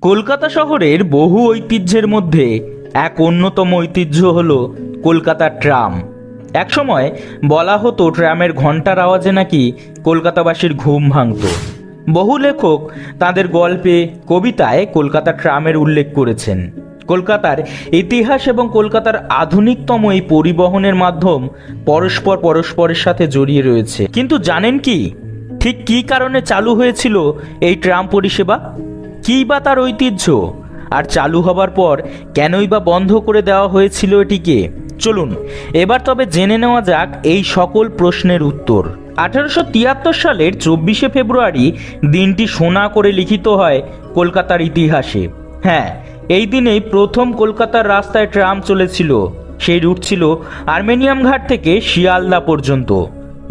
কলকাতা শহরের বহু ঐতিহ্যের মধ্যে এক অন্যতম ঐতিহ্য হল কলকাতা ট্রাম। একসময় বলা হতো ট্রামের ঘণ্টার আওয়াজে নাকি কলকাতাবাসীর ঘুম ভাঙত। বহু লেখক তাদের গল্পে, কবিতায় কলকাতা ট্রামের উল্লেখ করেছেন। কলকাতার ইতিহাস এবং কলকাতার আধুনিকতম এই পরিবহনের মাধ্যম পরস্পর পরস্পরের সাথে জড়িয়ে রয়েছে। কিন্তু জানেন কি? ঠিক কী কারণে চালু হয়েছিল এই ট্রাম পরিষেবা? কী বা তার ঐতিহ্য? আর চালু হবার পর কেনই বা বন্ধ করে দেওয়া হয়েছিল এটিকে? চলুন, এবার তবে জেনে নেওয়া যাক এই সকল প্রশ্নের উত্তর। আঠারোশো তিয়াত্তর সালের চব্বিশে ফেব্রুয়ারি দিনটি সোনা করে লিখিত হয় কলকাতার ইতিহাসে। হ্যাঁ এই দিনেই প্রথম কলকাতার রাস্তায় ট্রাম চলেছিল। সেই রুট ছিল আর্মেনিয়াম ঘাট থেকে শিয়ালদা পর্যন্ত।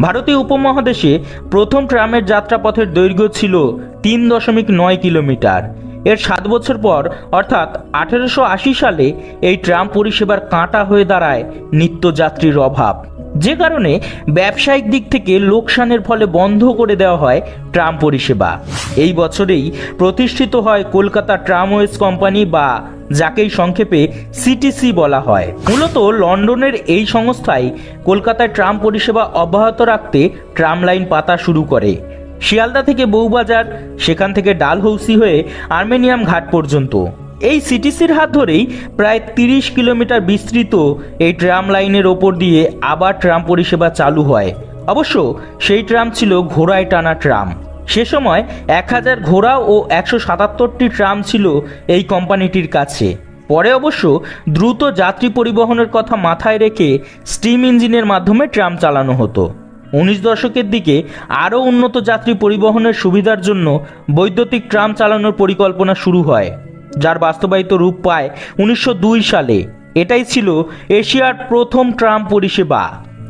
ভারতীয় উপমহাদেশে প্রথম ট্রামের যাত্রাপথের দৈর্ঘ্য ছিল তিন দশমিক নয় কিলোমিটার। এর সাত বছর পর, অর্থাৎ আঠেরোশো আশি সালে, এই ট্রাম পরিষেবার কাঁটা হয়ে দাঁড়ায় নিত্যযাত্রীর অভাব। যে কারণে ব্যবসায়িক দিক থেকে লোকসানের ফলে বন্ধ করে দেওয়া হয় ট্রাম পরিষেবা। এই বছরেই প্রতিষ্ঠিত হয় কলকাতা ট্রামওয়েজ কোম্পানি বা, যাকেই সংক্ষেপে সিটিসি বলা হয়। মূলত লন্ডনের এই সংস্থাই কলকাতায় ট্রাম পরিষেবা অব্যাহত রাখতে ট্রাম লাইন পাতা শুরু করে। শিয়ালদা থেকে বউবাজার, সেখান থেকে ডালহৌসি হয়ে আর্মেনিয়াম ঘাট পর্যন্ত। এই সিটিসির হাত ধরেই প্রায় তিরিশ কিলোমিটার বিস্তৃত এই ট্রাম লাইনের ওপর দিয়ে আবার ট্রাম পরিষেবা চালু হয়। অবশ্য সেই ট্রাম ছিল ঘোড়ায় টানা ট্রাম। সে সময় এক হাজার ঘোড়া ও একশো সাতাত্তরটি ট্রাম ছিল এই কোম্পানিটির কাছে। পরে অবশ্য দ্রুত যাত্রী পরিবহনের কথা মাথায় রেখে স্টিম ইঞ্জিনের মাধ্যমে ট্রাম চালানো হতো। উনিশ দশকের দিকে আরও উন্নত যাত্রী পরিবহনের সুবিধার জন্য বৈদ্যুতিক ট্রাম চালানোর পরিকল্পনা শুরু হয়, যার বাস্তবায়িত রূপ পায় উনিশশো দুই সালে। এটাই ছিল এশিয়ার প্রথম ট্রাম পরিষেবা।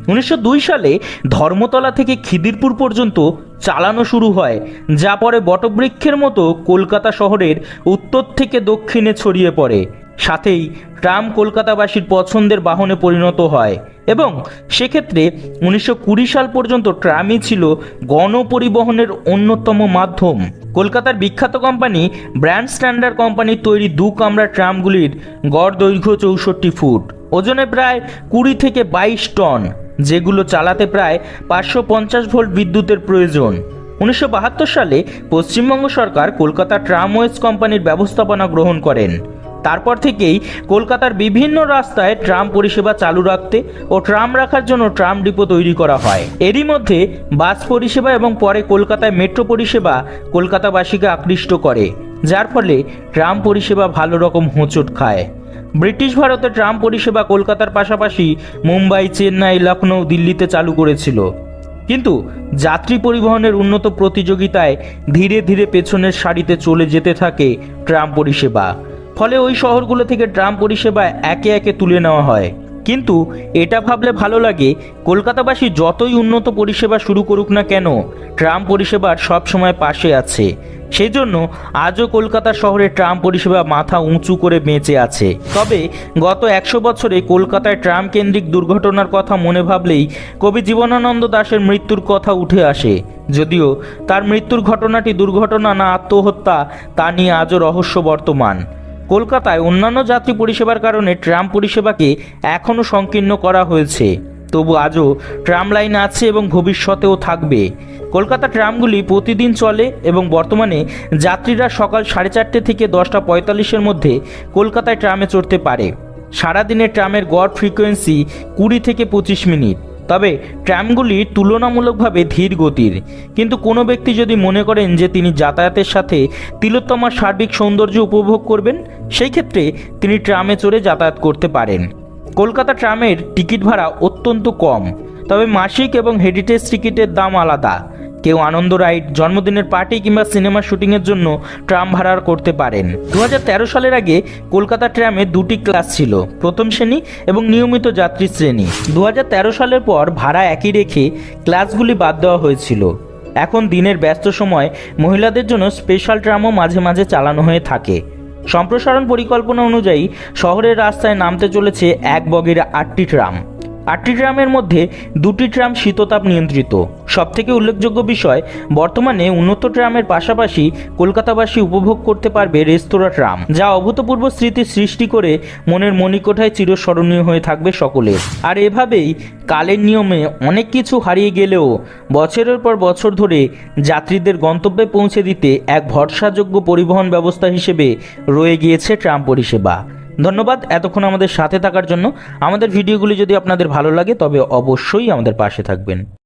উনিশশো দুই সালে ধর্মতলা থেকে খিদিরপুর পর্যন্ত চালানো শুরু হয়, যা পরে বটবৃক্ষের মতো কলকাতা শহরের উত্তর থেকে দক্ষিণে ছড়িয়ে পড়ে। সাথেই ট্রাম কলকাতাবাসীর পছন্দের বাহনে পরিণত হয় এবং সেক্ষেত্রে উনিশশো কুড়ি সাল পর্যন্ত ট্রামই ছিল গণপরিবহনের অন্যতম মাধ্যম। কলকাতার বিখ্যাত কোম্পানি ব্র্যান্ড স্ট্যান্ডার্ড কোম্পানির তৈরি দু কামরা ট্রামগুলির গড় দৈর্ঘ্য চৌষট্টি ফুট, ওজনে প্রায় কুড়ি থেকে বাইশ টন, যেগুলো চালাতে প্রায় পাঁচশো পঞ্চাশ ভোল্ট বিদ্যুতের প্রয়োজন। উনিশশো বাহাত্তর সালে পশ্চিমবঙ্গ সরকার কলকাতা ট্রামওয়েজ কোম্পানির ব্যবস্থাপনা গ্রহণ করেন। তারপর থেকেই কলকাতার বিভিন্ন রাস্তায় ট্রাম পরিষেবা চালু রাখতে ও ট্রাম রাখার জন্য ট্রাম ডিপো তৈরি করা হয়। এরই মধ্যে বাস পরিষেবা এবং পরে কলকাতায় মেট্রো পরিষেবা কলকাতাবাসীকে আকৃষ্ট করে, যার ফলে ট্রাম পরিষেবা ভালো রকম হোঁচট খায়। ব্রিটিশ ভারতে ট্রাম পরিষেবা কলকাতার পাশাপাশি মুম্বাই, চেন্নাই লখনৌ দিল্লিতে চালু করেছিল। কিন্তু যাত্রী পরিবহনের উন্নত প্রতিযোগিতায় ধীরে ধীরে পেছনের সারিতে চলে যেতে থাকে ট্রাম পরিষেবা। ফলে ওই শহরগুলো থেকে ট্রাম পরিষেবা একে একে তুলে নেওয়া হয়। কিন্তু এটা ভাবলে ভালো লাগে, কলকাতাবাসী যতই উন্নত পরিষেবা শুরু করুক না কেন, ট্রাম পরিষেবার সব সময় পাশে আছে। সেই জন্য আজও কলকাতা শহরে ট্রাম পরিষেবা মাথা উঁচু করে বেঁচে আছে। তবে গত একশো বছরে কলকাতায় ট্রাম কেন্দ্রিক দুর্ঘটনার কথা মনে ভাবলেই কবি জীবনানন্দ দাশের মৃত্যুর কথা উঠে আসে। যদিও তার মৃত্যুর ঘটনাটি দুর্ঘটনা না আত্মহত্যা, তা নিয়ে আজও রহস্য বর্তমান। কলকাতায় অন্যান্য যাত্রী পরিষেবার কারণে ট্রাম পরিষেবাকে এখনও সংকীর্ণ করা হয়েছে। তবু আজও ট্রাম লাইন আছে এবং ভবিষ্যতেও থাকবে। কলকাতা ট্রামগুলি প্রতিদিন চলে এবং বর্তমানে যাত্রীরা সকাল সাড়ে চারটে থেকে দশটা পঁয়তাল্লিশের মধ্যে কলকাতায় ট্রামে চড়তে পারে। সারাদিনে ট্রামের গড় ফ্রিকোয়েন্সি কুড়ি থেকে পঁচিশ মিনিট। তবে ট্রামগুলি তুলনামূলকভাবে ধীর গতির। কিন্তু কোনো ব্যক্তি যদি মনে করেন যে তিনি যাতায়াতের সাথে তিলোত্তমার সার্বিক সৌন্দর্য উপভোগ করবেন, সেই ক্ষেত্রে তিনি ট্রামে চড়ে যাতায়াত করতে পারেন। কলকাতা ট্রামের টিকিট ভাড়া অত্যন্ত কম, তবে মাসিক এবং হেরিটেজ টিকিটের দাম আলাদা। কেউ আনন্দ রাইড, জন্মদিনের পার্টি কিংবা সিনেমা শুটিংয়ের জন্য ট্রাম ভাড়া করতে পারেন। দু হাজার তেরো সালের আগে কলকাতা ট্রামে দুটি ক্লাস ছিল, প্রথম শ্রেণি এবং নিয়মিত যাত্রী শ্রেণি। দু হাজার তেরো সালের পর ভাড়া একই রেখে ক্লাসগুলি বাদ দেওয়া হয়েছিল। এখন দিনের ব্যস্ত সময় মহিলাদের জন্য স্পেশাল ট্রামও মাঝে মাঝে চালানো হয়ে থাকে। সম্প্রসারণ পরিকল্পনা অনুযায়ী শহরের রাস্তায় নামতে চলেছে এক বগির আটটি ট্রাম। আটটি ট্রামের মধ্যে দুটি ট্রাম শীততাপ নিয়ন্ত্রিত। সবথেকে উল্লেখযোগ্য বিষয়, বর্তমানে উন্নত ট্রামের পাশাপাশি কলকাতাবাসী উপভোগ করতে পারবে রেস্তোরাঁ ট্রাম, যা অভূতপূর্ব স্মৃতি সৃষ্টি করে মনের মণিকোঠায় চিরস্মরণীয় হয়ে থাকবে সকলের। আর এভাবেই কালের নিয়মে অনেক কিছু হারিয়ে গেলেও বছরের পর বছর ধরে যাত্রীদের গন্তব্যে পৌঁছে দিতে এক ভরসাযোগ্য পরিবহন ব্যবস্থা হিসেবে রয়ে গিয়েছে ট্রাম পরিষেবা। ধন্যবাদ এতক্ষণ আমাদের সাথে থাকার জন্য। আমাদের ভিডিওগুলি যদি আপনাদের ভালো লাগে, তবে অবশ্যই আমাদের পাশে থাকবেন।